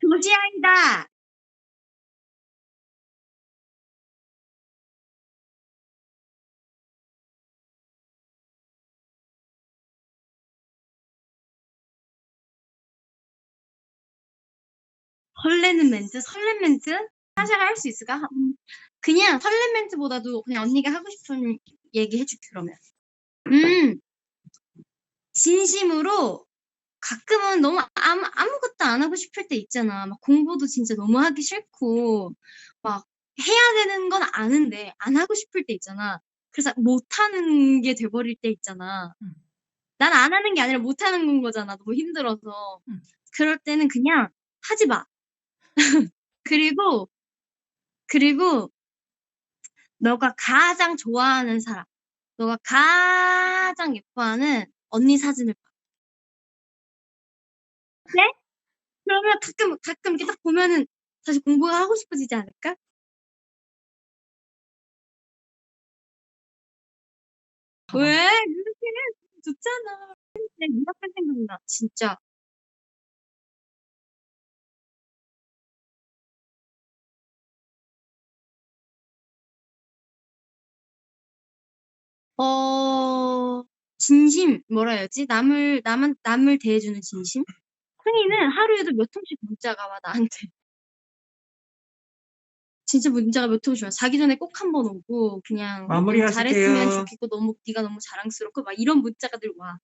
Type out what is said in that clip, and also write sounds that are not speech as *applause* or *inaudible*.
조지아이다. 설레는 멘트? 설렘 멘트? 사샤가 할 수 있을까? 음, 그냥 설렘 멘트보다도 그냥 언니가 하고 싶은 얘기 해줄게 그러면. 음, 진심으로 가끔은 너무 아무, 아무것도 안 하고 싶을 때 있잖아. 막 공부도 진짜 너무 하기 싫고, 막 해야 되는 건 아는데 안 하고 싶을 때 있잖아. 그래서 못 하는 게 돼버릴 때 있잖아. 음. 난안 하는 게 아니라 못 하는 건 거잖아. 너무 힘들어서. 음. 그럴 때는 그냥 하지 마. *laughs* 그리고, 그리고, 너가 가장 좋아하는 사람, 너가 가장 예뻐하는 언니 사진을 봐. 네? 그러면 가끔, 가끔 이렇게 딱 보면은 다시 공부가 하고 싶어지지 않을까? 왜? 그렇게 해. 좋잖아. 근데 이렇게 생각나, 진짜. 어, 진심, 뭐라 해야지? 남을, 남은, 남을 대해주는 진심? 흥이는 하루에도 몇 통씩 문자가 와, 나한테. 진짜 문자가 몇 통씩 와. 자기 전에 꼭 한 번 오고, 그냥 마무리하실게요. 잘했으면 좋겠고, 너무, 네가 너무 자랑스럽고, 막 이런 문자가 늘 와.